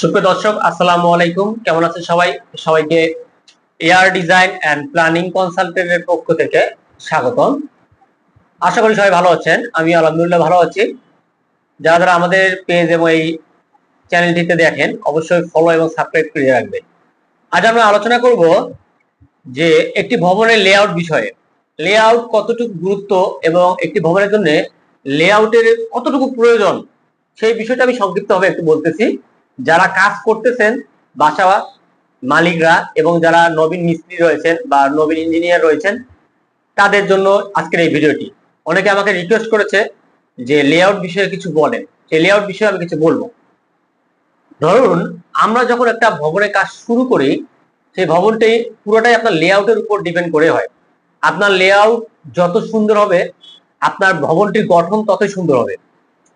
সুপ্রিয় দর্শক, আসসালামু আলাইকুম। কেমন আছেন সবাই? সবাইকে এয়ার ডিজাইন অ্যান্ড প্ল্যানিং কনসালটেন্টের পক্ষ থেকে স্বাগতম। আশা করি সবাই ভালো আছেন। আমি আলহামদুলিল্লাহ ভালো আছি। যারা যারা আমাদের পেজ এবং এই চ্যানেলটিতে দেখেন, অবশ্যই ফলো এবং সাবস্ক্রাইব করে রাখবেন। আজ আমরা আলোচনা করব যে একটি ভবনের লেআউট বিষয়ে। লেআউট কতটুকু গুরুত্ব এবং একটি ভবনের জন্য লেআউটের কতটুকু প্রয়োজন, সেই বিষয়টা আমি সংক্ষিপ্তভাবে একটু বলতেছি। যারা কাজ করতেছেন বাসা মালিকরা এবং যারা নবীন মিস্ত্রি রয়েছেন বা নবীন ইঞ্জিনিয়ার রয়েছেন, তাদের জন্য আজকের এই ভিডিওটি। অনেকে আমাকে রিকোয়েস্ট করেছে যে লেআউট বিষয়ে কিছু বলেন। সেই লেআউট বিষয়ে আমি কিছু বলব। ধরুন, আমরা যখন একটা ভবনের কাজ শুরু করি, সেই ভবনটি পুরোটাই আপনার লেআউটের উপর ডিপেন্ড করে হয়। আপনার লেআউট যত সুন্দর হবে, আপনার ভবনটির গঠন ততই সুন্দর হবে।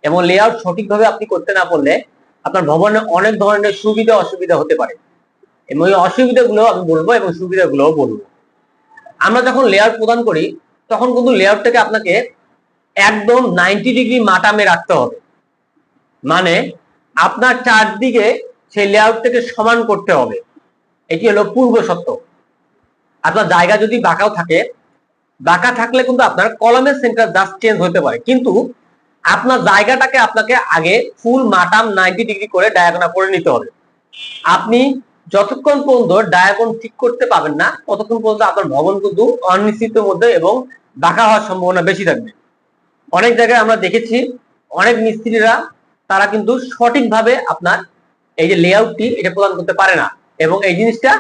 এবং লেআউট সঠিকভাবে আপনি করতে না পারলে আপনার ভবনে অনেক ধরনের সুবিধা অসুবিধা হতে পারে। এবং এই অসুবিধাগুলো আমি বলব এবং সুবিধাগুলোও বলব। আমরা যখন লেয়ার প্রদান করি, তখন কিন্তু লেয়ারটাকে আপনাকে একদম নাইনটি ডিগ্রি মাটামে রাখতে হবে। মানে আপনার চারদিকে সেই লেআউটটাকে সমান করতে হবে। এটি হলো পূর্ব সত্য। আপনার জায়গা যদি বাঁকাও থাকে, বাঁকা থাকলে কিন্তু আপনার কলমের সেন্টার জাস্ট চেঞ্জ হতে পারে। কিন্তু আপনার জায়গাটাকে আপনাকে আগে ফুল মাটাম নাইনটি ডিগ্রি করে ডায়াগোনা করে নিতে হবে। আপনি যতক্ষণ পর্যন্ত ডায়াগন ঠিক করতে পাবেন না, ততক্ষণ পর্যন্ত আপনার ভবন কিন্তু অনিশ্চিতের মধ্যে এবং বাঁকা হওয়ার সম্ভাবনা বেশি থাকবে। অনেক জায়গায় আমরা দেখেছি, অনেক মিস্ত্রিরা, তারা কিন্তু সঠিকভাবে আপনার এই যে লেআউটটি এটা প্রদান করতে পারে না এবং এই জিনিসটা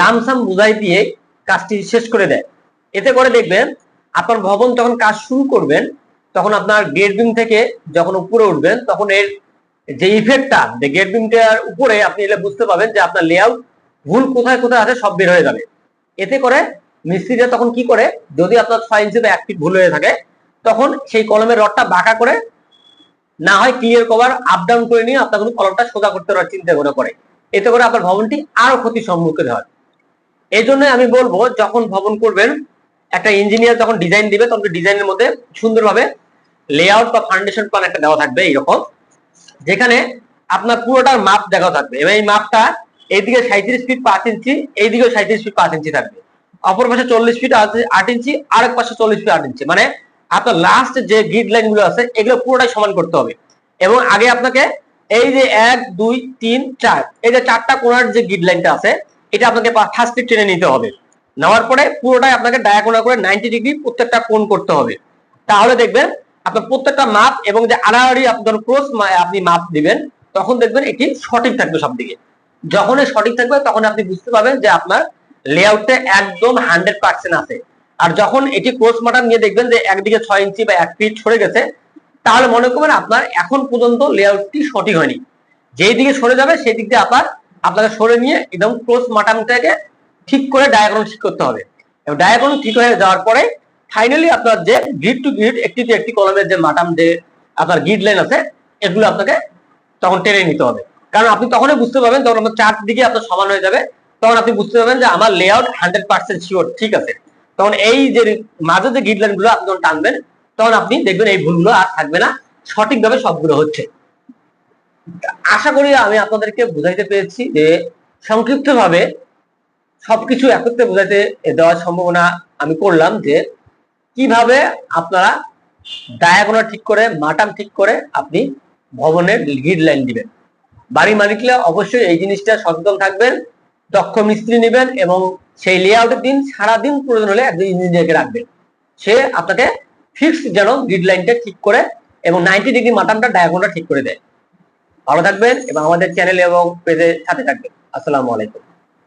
লামসাম বুঝাই দিয়ে কাজটি শেষ করে দেয়। এতে করে দেখবেন, আপনার ভবন যখন কাজ শুরু করবেন তখন আপনার গেট বিম থেকে যখন উপরে উঠবেন, তখন এর যে ইফেক্টটা যে গেট বিমটার উপরে আপনি এলে বুঝতে পাবেন যে আপনার লেআউট ভুল কোথায় কোথায় আছে, সব বের হয়ে যাবে। এতে করে মিস্ত্রিরা তখন কি করে, যদি আপনার ছয় ইঞ্চি বা এক ফিট ভুল হয়ে থাকে, তখন সেই কলমের রডটা বাঁকা করে, না হয় ক্লিয়ার কভার আপ ডাউন করে নিয়ে আপনার কিন্তু কলমটা সোজা করতে পারার চিন্তা করে করে। এতে করে আপনার ভবনটি আরও ক্ষতির সম্মুখীন হয়। এই জন্য আমি বলব, যখন ভবন করবেন, একটা ইঞ্জিনিয়ার যখন ডিজাইন দিবে, তখন ডিজাইনের মধ্যে সুন্দরভাবে লেআউট বা ফাউন্ডেশন প্ল্যান একটা দেওয়া থাকবে এইরকম, যেখানে আপনার পুরোটার মাপ দেখা থাকবে এবং এই মাপটা এইদিকে সাঁত্রিশ ফিট পাঁচ ইঞ্চি এইদিকে সাঁত্রিশ ফিট পাঁচ ইঞ্চি থাকবে। অপর পাশে চল্লিশ ফিট আট ইঞ্চি আরেক পাশে চল্লিশ ফিট আট ইঞ্চি। মানে আপনার লাস্ট যে গ্রিড লাইনগুলো আছে, এগুলো পুরোটাই সমান করতে হবে। এবং আগে আপনাকে এই যে এক, দুই, তিন, চার, এই যে চারটা কোনার যে গ্রিড লাইনটা আছে, এটা আপনাকে ফার্স্ট ফিট টেনে নিতে হবে। নেওয়ার পরে পুরোটাই আপনাকে ডায়াগোনা করে নাইনটি ডিগ্রি প্রত্যেকটা কোণ করতে হবে। তাহলে দেখবেন আপনার প্রত্যেকটা মাপ এবং যে আড়াআড়ি আপনি যখন ক্রস আপনি মাপ দিবেন, তখন দেখবেন এটি সঠিক থাকবে সব দিকে যখন সঠিক থাকবে, তখন আপনি বুঝতে পারবেন যে আপনার লেআউটটা একদম হান্ড্রেড পার্সেন্ট আছে। আর যখন এটি ক্রস মাটার নিয়ে দেখবেন যে একদিকে ছয় ইঞ্চি বা এক ফিট সরে গেছে, তাহলে মনে করবেন আপনার এখন পর্যন্ত লেআউটটি সঠিক হয়নি। যেই দিকে সরে যাবে, সেই দিক দিয়ে আপনার, আপনাকে সরে নিয়ে একদম ক্রস মাটামটাকে ঠিক করে ডায়াগ্রাম ঠিক করতে হবে। এবং ডায়াগ্রাম ঠিক হয়ে যাওয়ার পরে ফাইনালি আপনার যে গ্রিড টু গ্রিড একটি টু একটি কলমের যে মাটাম যে আপনার গ্রিড লাইন আছে, এগুলো আপনাকে তখন টেনে নিতে হবে। কারণ আপনি তখনই বুঝতে পারবেন তখন আপনার চার দিকে আপনার সমান হয়ে যাবে, তখন আপনি বুঝতে পারবেন যে আমার লেআউট হান্ড্রেড পার্সেন্ট শিওর ঠিক আছে? তখন এই যে মাঝে যে গ্রিড লাইনগুলো আপনি যখন টানবেন, তখন আপনি দেখবেন এই ভুলগুলো আর থাকবে না, সঠিকভাবে সবগুলো হচ্ছে। আশা করি আমি আপনাদেরকে বুঝাইতে পেরেছি যে সংক্ষিপ্তভাবে সবকিছু একত্রে বোঝাইতে দেওয়ার সম্ভাবনা আমি করলাম যে কীভাবে আপনারা ডায়াগোনা ঠিক করে, মাটাম ঠিক করে আপনি ভবনের গ্রিড লাইন দিবেন? বাড়ি মালিকরা অবশ্যই এই জিনিসটা সচেতন থাকবেন, দক্ষ মিস্ত্রি নেবেন এবং সেই লেআউটের দিন, সারাদিন প্রয়োজন হলে একজন ইঞ্জিনিয়ারকে রাখবেন। সে আপনাকে ফিক্স যেন গ্রিড লাইনটা ঠিক করে এবং নাইনটি ডিগ্রি মাটামটা ডায়াগোনটা ঠিক করে দেয়। ভালো থাকবেন এবং আমাদের চ্যানেল এবং পেজের সাথে থাকবেন। আসসালামু আলাইকুম।